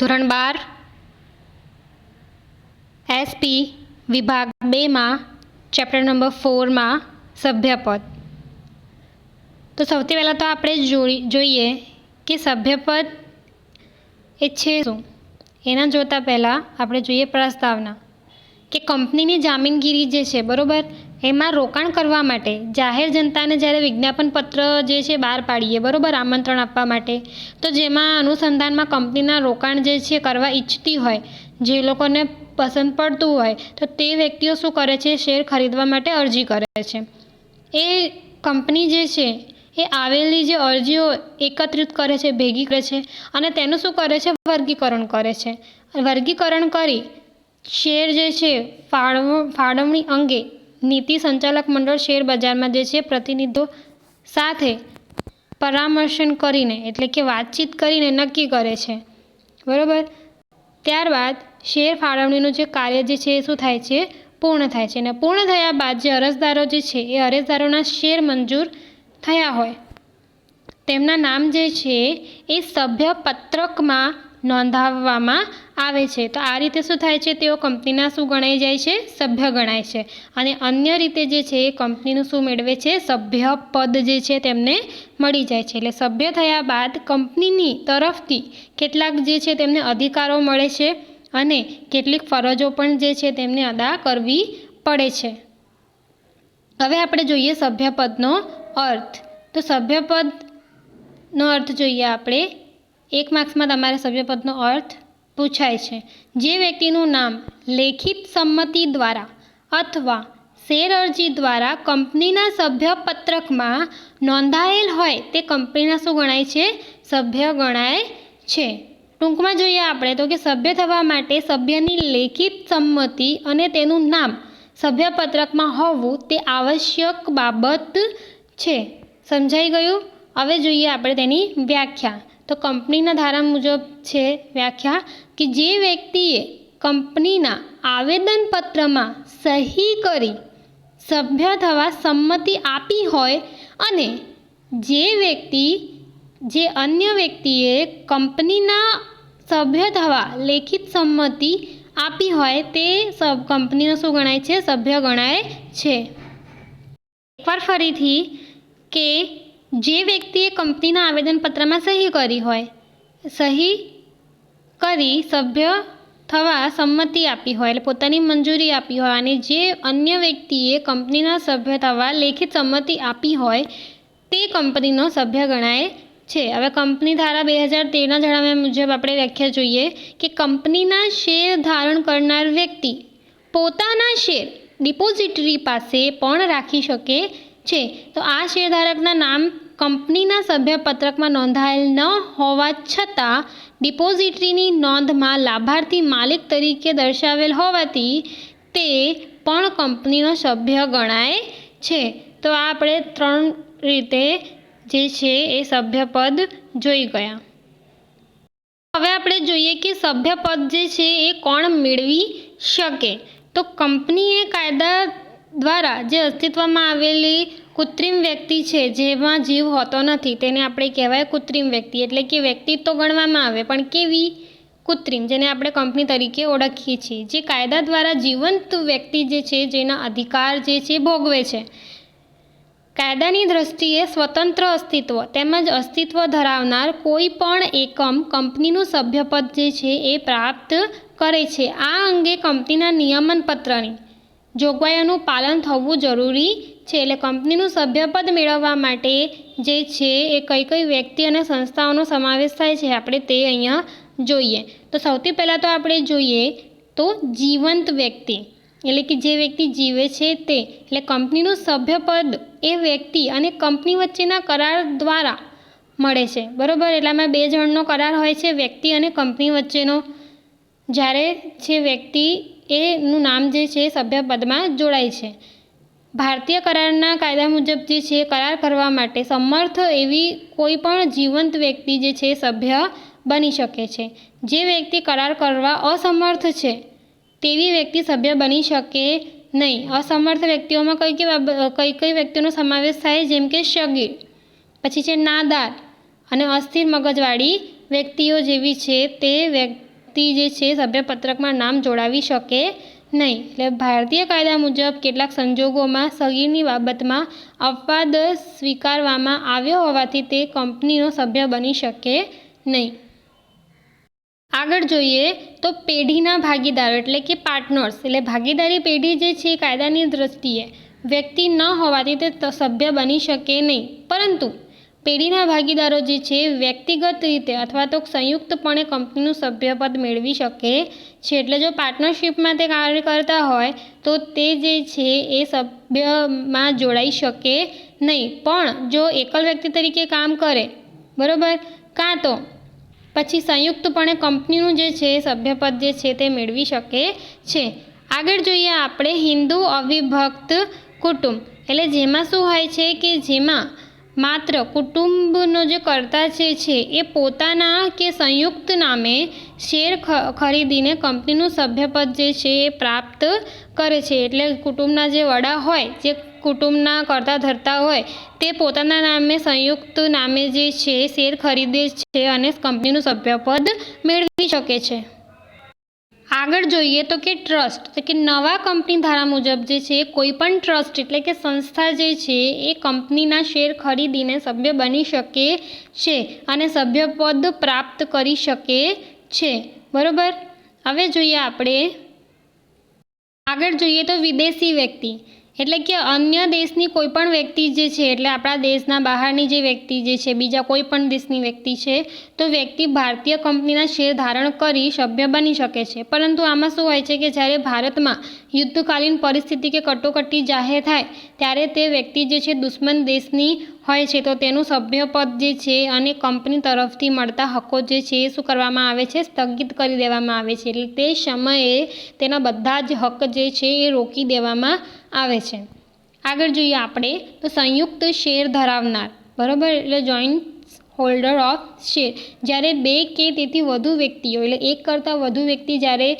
ધોરણ બાર એસપી વિભાગ બેમાં ચેપ્ટર નંબર ફોરમાં સભ્યપદ. તો સૌથી પહેલાં તો આપણે જોઈ, જોઈએ કે સભ્યપદ એ છે શું? એના જોતાં પહેલાં આપણે જોઈએ પ્રસ્તાવના. કે કંપનીની જામીનગીરી જે છે, બરાબર? એમાં રોકાણ કરવા માટે જાહેર જનતાને જ્યારે વિજ્ઞાપન પત્ર જે છે, બહાર પાડીએ, બરાબર, આમંત્રણ આપવા માટે, તો જેમાં અનુસંધાનમાં કંપનીના રોકાણ જે છે, કરવા ઈચ્છતી હોય, જે લોકોને પસંદ પડતું હોય, તો તે વ્યક્તિઓ શું કરે છે? શેર ખરીદવા માટે અરજી કરે છે. એ કંપની જે છે, એ આવેલી જે અરજીઓ એકત્રિત કરે છે, ભેગી કરે છે અને તેનું શું કરે છે? વર્ગીકરણ કરે છે. વર્ગીકરણ કરી શેર જે છે, ફાળવ, ફાળવણી અંગે નીતિ સંચાલક મંડળ શેર બજારમાં જે છે, પ્રતિનિધિઓ સાથે પરામર્શન કરીને, એટલે કે વાતચીત કરીને નક્કી કરે છે. બરાબર? ત્યારબાદ શેર ફાળવણીનું જે કાર્ય જે છે, એ શું થાય છે? પૂર્ણ થાય છે. અને પૂર્ણ થયા બાદ જે અરજદારો જે છે, એ અરજદારોના શેર મંજૂર થયા હોય. તેમના નામ જે છે, એ સભ્ય પત્રકમાં નોંધાવવામાં આવે છે. તો આ રીતે શું થાય છે? તેઓ કંપનીના શું ગણાઈ જાય છે? સભ્ય ગણાય છે. અને અન્ય રીતે જે છે, એ કંપનીનું શું મેળવે છે? સભ્ય પદ જે છે, તેમને મળી જાય છે. એટલે સભ્ય થયા બાદ કંપનીની તરફથી કેટલાક જે છે, તેમને અધિકારો મળે છે અને કેટલીક ફરજો પણ જે છે, તેમને અદા કરવી પડે છે. હવે આપણે જોઈએ સભ્યપદનો અર્થ. તો સભ્યપદનો અર્થ જોઈએ આપણે. એક માર્ક્સમાં તમારા સભ્યપદનો અર્થ પૂછાય છે. જે વ્યક્તિનું નામ લેખિત સંમતિ દ્વારા અથવા શેર અરજી દ્વારા કંપનીના સભ્યપત્રકમાં નોંધાયેલ હોય તે કંપનીના શું ગણાય છે? સભ્ય ગણાય છે. ટૂંકમાં જોઈએ આપણે તો કે સભ્ય થવા માટે સભ્યની લેખિત સંમતિ અને તેનું નામ સભ્યપત્રકમાં હોવું તે આવશ્યક બાબત છે. સમજાઈ ગયું? હવે જોઈએ આપણે તેની વ્યાખ્યા. તો કંપનીના ધારા મુજબ છે વ્યાખ્યા કે જે વ્યક્તિએ કંપનીના આવેદનપત્રમાં સહી કરી સભ્ય થવા સંમતિ આપી હોય અને જે વ્યક્તિ, જે અન્ય વ્યક્તિએ કંપનીના સભ્ય થવા લેખિત સંમતિ આપી હોય તે સબ કંપનીનો શું ગણાય છે? સભ્ય ગણાય છે. એકવાર ફરીથી કે જે વ્યક્તિએ કંપનીના આવેદનપત્રમાં સહી કરી હોય, સહી કરી સભ્ય થવા સંમતિ આપી હોય એટલે પોતાની મંજૂરી આપી હોય અને જે અન્ય વ્યક્તિએ કંપનીના સભ્ય થવા લેખિત સંમતિ આપી હોય, તે કંપનીનો સભ્ય ગણાય છે. હવે કંપની ધારા બે હજાર તેરના જણાવ્યા મુજબ આપણે વ્યાખ્યા જોઈએ કે કંપનીના શેર ધારણ કરનાર વ્યક્તિ પોતાના શેર ડિપોઝિટરી પાસે પણ રાખી શકે છે. તો આ શેરધારકના નામ કંપનીના સભ્યપત્રકમાં નોંધાયેલ ન હોવા છતાં ડિપોઝિટરીની નોંધમાં લાભાર્થી માલિક તરીકે દર્શાવેલ હોવાથી તે પણ કંપનીનો સભ્ય ગણાય છે. તો આ આપણે ત્રણ રીતે જે છે એ સભ્યપદ જોઈ ગયા. હવે આપણે જોઈએ કે સભ્યપદ જે છે એ કોણ મેળવી શકે. તો કંપનીએ કાયદા દ્વારા જે અસ્તિત્વમાં આવેલી કૃત્રિમ વ્યક્તિ છે જેમાં જીવ હોતો નથી, તેને આપણે કહેવાય કૃત્રિમ વ્યક્તિ. એટલે કે વ્યક્તિ તો ગણવામાં આવે, પણ કેવી કૃત્રિમ, જેને આપણે કંપની તરીકે ઓળખીએ છીએ. જે કાયદા દ્વારા જીવંત વ્યક્તિ જે છે, જેના અધિકાર જે છે ભોગવે છે. કાયદાની દ્રષ્ટિએ સ્વતંત્ર અસ્તિત્વ તેમજ અસ્તિત્વ ધરાવનાર કોઈ પણ એકમ કંપનીનું સભ્યપદ જે છે, એ પ્રાપ્ત કરે છે. આ અંગે કંપનીના નિયમન પત્રની જોગવાઈઓનું પાલન થવું જરૂરી છે એટલે કંપનીનું સભ્યપદ મેળવવા માટે જે છે એ કઈ કઈ વ્યક્તિ અને સંસ્થાઓનો સમાવેશ થાય છે આપણે તે અહીંયા જોઈએ. તો સૌથી પહેલાં તો આપણે જોઈએ તો જીવંત વ્યક્તિ, એટલે કે જે વ્યક્તિ જીવે છે તે, એટલે કંપનીનું સભ્યપદ એ વ્યક્તિ અને કંપની વચ્ચેના કરાર દ્વારા મળે છે. બરાબર? એટલામાં બે જણનો કરાર હોય છે વ્યક્તિ અને કંપની વચ્ચેનો. જ્યારે છે વ્યક્તિ એનું નામ જે છે સભ્યપદમાં જોડાય છે. ભારતીય કરારના કાયદા મુજબ જે છે કરાર કરવા માટે સમર્થ એવી કોઈ પણ જીવંત વ્યક્તિ જે છે સભ્ય બની શકે છે. જે વ્યક્તિ કરાર કરવા અસમર્થ છે, તેવી વ્યક્તિ સભ્ય બની શકે નહીં. અસમર્થ વ્યક્તિઓમાં કઈ કઈ કઈ કઈ વ્યક્તિઓનો સમાવેશ થાય? જેમ કે શગીર પછી છે નાદાર અને અસ્થિર મગજવાળી વ્યક્તિઓ જેવી છે તે વ્યક્તિ વ્યક્તિ જે છે સભ્યપત્રકમાં નામ જોડાવી શકે નહીં. એટલે ભારતીય કાયદા મુજબ કેટલાક સંજોગોમાં સગીરની બાબતમાં અપવાદ સ્વીકારવામાં આવ્યો હોવાથી તે કંપનીનો સભ્ય બની શકે નહીં. આગળ જોઈએ તો પેઢીના ભાગીદારો એટલે કે પાર્ટનર્સ એટલે ભાગીદારી પેઢી જે છે કાયદાની દ્રષ્ટિએ વ્યક્તિ ન હોવાથી તે, સભ્ય બની શકે નહીં. પરંતુ પેઢીના ભાગીદારો જે છે, વ્યક્તિગત રીતે અથવા તો સંયુક્તપણે કંપનીનું સભ્યપદ મેળવી શકે છે. એટલે જો પાર્ટનરશિપમાં તે કાર્ય કરતા હોય, તો તે જે છે, એ સભ્યમાં જોડાઈ શકે નહીં. પણ જો એકલ વ્યક્તિ તરીકે કામ કરે, બરાબર? કાં તો પછી સંયુક્તપણે કંપનીનું જે છે, સભ્યપદ જે છે, તે મેળવી શકે છે. આગળ જોઈએ આપણે હિન્દુ અવિભક્ત કુટુંબ. એટલે જેમાં શું હોય છે કે જેમાં માત્ર કુટુંબનો જે કર્તા છે છે, એ પોતાના કે સંયુક્ત નામે શેર ખરીદીને કંપનીનું સભ્યપદ જે છે, એ પ્રાપ્ત કરે છે. એટલે કુટુંબના જે વડા હોય, જે કુટુંબના કરતા ધરતા હોય, તે પોતાના નામે સંયુક્ત નામે જે છે, શેર ખરીદે છે અને કંપનીનું સભ્યપદ મેળવી શકે છે. આગળ જોઈએ તો કે ટ્રસ્ટ, તો કે નવા કંપની ધારા મુજબ જે છે, કોઈ પણ ટ્રસ્ટ એટલે કે સંસ્થા જે છે, એ કંપનીના શેર ખરીદીને સભ્ય બની શકે છે અને સભ્યપદ પ્રાપ્ત કરી શકે છે. બરાબર? હવે જોઈએ આપણે. આગળ જોઈએ તો વિદેશી વ્યક્તિ. એટલે કે અન્ય દેશની કોઈ પણ વ્યક્તિ જે છે, એટલે આપણા દેશના બહારની જે વ્યક્તિ જે છે, બીજા કોઈ પણ દેશની વ્યક્તિ છે, તો વ્યક્તિ ભારતીય કંપનીના શેર ધારણ કરી સભ્ય બની શકે છે. પરંતુ આમાં શું હોય છે કે જ્યારે ભારતમાં યુદ્ધકાલીન પરિસ્થિતિ કે કટોકટી જાહેર થાય, ત્યારે તે વ્યક્તિ જે છે, દુશ્મન દેશની હોય છે, તો તેનું સભ્યપદ જે છે અને કંપની તરફથી મળતા હકો જે છે, એ શું કરવામાં આવે છે? સ્થગિત કરી દેવામાં આવે છે. એટલે તે સમયે તેના બધા જ હક જે છે, એ રોકી દેવામાં આવે છે. આગળ જોઈએ આપણે, તો સંયુક્ત શેર ધરાવનાર, બરાબર? એટલે જોઈન્ટ હોલ્ડર ઓફ શેર જ્યારે બે કે તેથી વધુ વ્યક્તિઓ, એટલે એક કરતાં વધુ વ્યક્તિ જ્યારે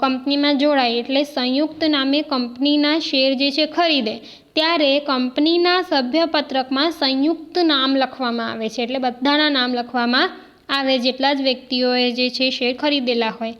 કંપનીમાં જોડાય, એટલે સંયુક્ત નામે કંપનીના શેર જે છે ખરીદે, ત્યારે કંપનીના સભ્યપત્રકમાં સંયુક્ત નામ લખવામાં આવે છે. એટલે બધાના નામ લખવામાં આવે, જેટલા જ વ્યક્તિઓએ જે છે શેર ખરીદેલા હોય.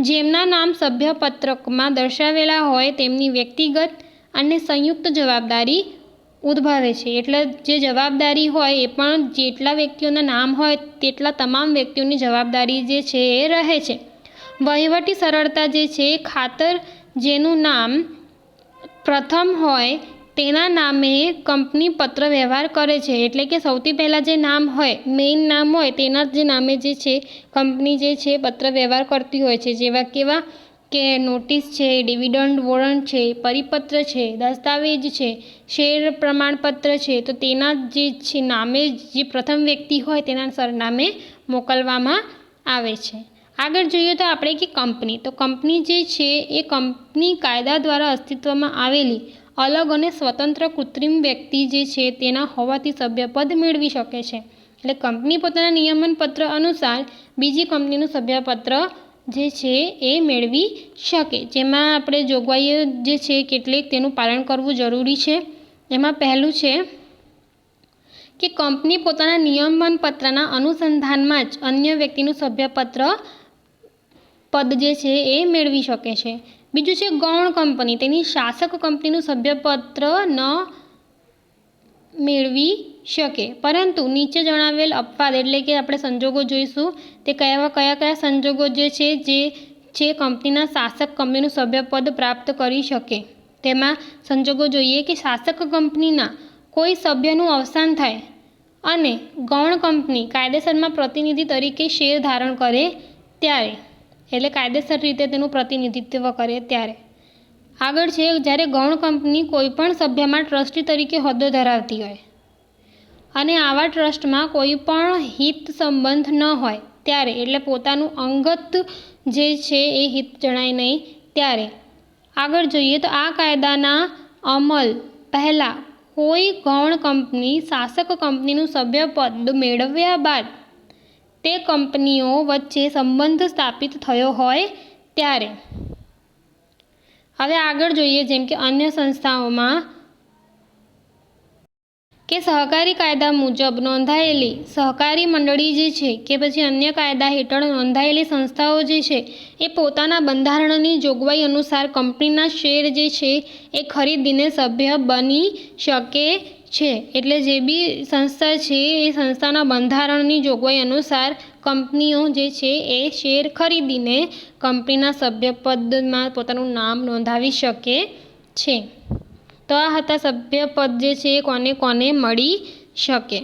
જેમના નામ સભ્યપત્રકમાં દર્શાવેલા હોય, તેમની વ્યક્તિગત અને સંયુક્ત જવાબદારી ઉદ્ભવે છે. એટલે જે જવાબદારી હોય એ પણ જેટલા વ્યક્તિઓના નામ હોય તેટલા તમામ વ્યક્તિઓની જવાબદારી જે છે એ રહે છે. વહીવટી સરળતા જે છે ખાતર જેનું નામ પ્રથમ હોય તેના નામે કંપની પત્ર વ્યવહાર કરે છે. એટલે કે સૌથી પહેલાં જે નામ હોય મેઇન નામ હોય તેના જે નામે જે છે, કંપની જે છે પત્ર વ્યવહાર કરતી હોય છે. જેવા કેવા કે નોટિસ છે, ડિવિડન્ડ વોરંટ છે, પરિપત્ર છે, દસ્તાવેજ છે, શેર પ્રમાણપત્ર છે, તો તેના જે છે, નામે જે પ્રથમ વ્યક્તિ હોય તેના સરનામે મોકલવામાં આવે છે. આગળ જોઈએ તો આપણે કે કંપની. તો કંપની જે છે, એ કંપની કાયદા દ્વારા અસ્તિત્વમાં આવેલી અલગ અને સ્વતંત્ર કૃત્રિમ વ્યક્તિ જે છે, તેના હોવાથી સભ્યપદ મેળવી શકે છે. એટલે કંપની પોતાના નિયમન પત્ર અનુસાર બીજી કંપનીનું સભ્યપત્ર જે છે એ મેળવી શકે. જેમાં આપણે જોગવાઈઓ જે છે કેટલીક તેનું પાલન કરવું જરૂરી છે. એમાં પહેલું છે કે કંપની પોતાના નિયમન પત્રના અનુસંધાનમાં જ અન્ય વ્યક્તિનું સભ્યપત્ર પદ જે છે એ મેળવી શકે છે. બીજું છે ગૌણ કંપની. તેની શાસક કંપનીનું સભ્યપત્ર ન મેળવી શકે. પરંતુ નીચે જણાવેલ અપવાદ એટલે કે આપણે સંજોગો જોઈશું, તે કયા કયા કયા સંજોગો જે છે, જે જે કંપનીના શાસક કંપનીનું સભ્યપદ પ્રાપ્ત કરી શકે. તેમાં સંજોગો જોઈએ કે શાસક કંપનીના કોઈ સભ્યનું અવસાન થાય અને ગૌણ કંપની કાયદેસરમાં પ્રતિનિધિ તરીકે શેર ધારણ કરે ત્યારે. એટલે કાયદેસર રીતે તેનું પ્રતિનિધિત્વ કરે ત્યારે. આગળ છે, જ્યારે ગૌણ કંપની કોઈપણ સભ્યમાં ટ્રસ્ટી તરીકે હોદ્દો ધરાવતી હોય અને આવા ટ્રસ્ટમાં કોઈ પણ હિત સંબંધ ન હોય ત્યારે, એટલે પોતાનું અંગત જે છે એ હિત જણાય નહીં ત્યારે. આગળ જોઈએ તો આ કાયદાના અમલ પહેલાં કોઈ ગૌણ કંપની શાસક કંપનીનું સભ્યપદ મેળવ્યા બાદ તે કંપનીઓ વચ્ચે સંબંધ સ્થાપિત થયો હોય ત્યારે. હવે આગળ જોઈએ જેમ કે અન્ય સંસ્થાઓમાં કે સહકારી કાયદા મુજબ નોંધાયેલી સહકારી મંડળી જે છે કે પછી અન્ય કાયદા હેઠળ નોંધાયેલી સંસ્થાઓ જે છે એ પોતાના બંધારણની જોગવાઈ અનુસાર કંપનીના શેર જે છે એ ખરીદીને સભ્ય બની શકે છે. એટલે જે બી સંસ્થા છે એ સંસ્થાના બંધારણની જોગવાઈ અનુસાર કંપનીઓ જે છે એ શેર ખરીદીને કંપનીના સભ્યપદમાં પોતાનું નામ નોંધાવી શકે છે. તો આ હતા સભ્યપદ જે છે એ કોને કોને મળી શકે?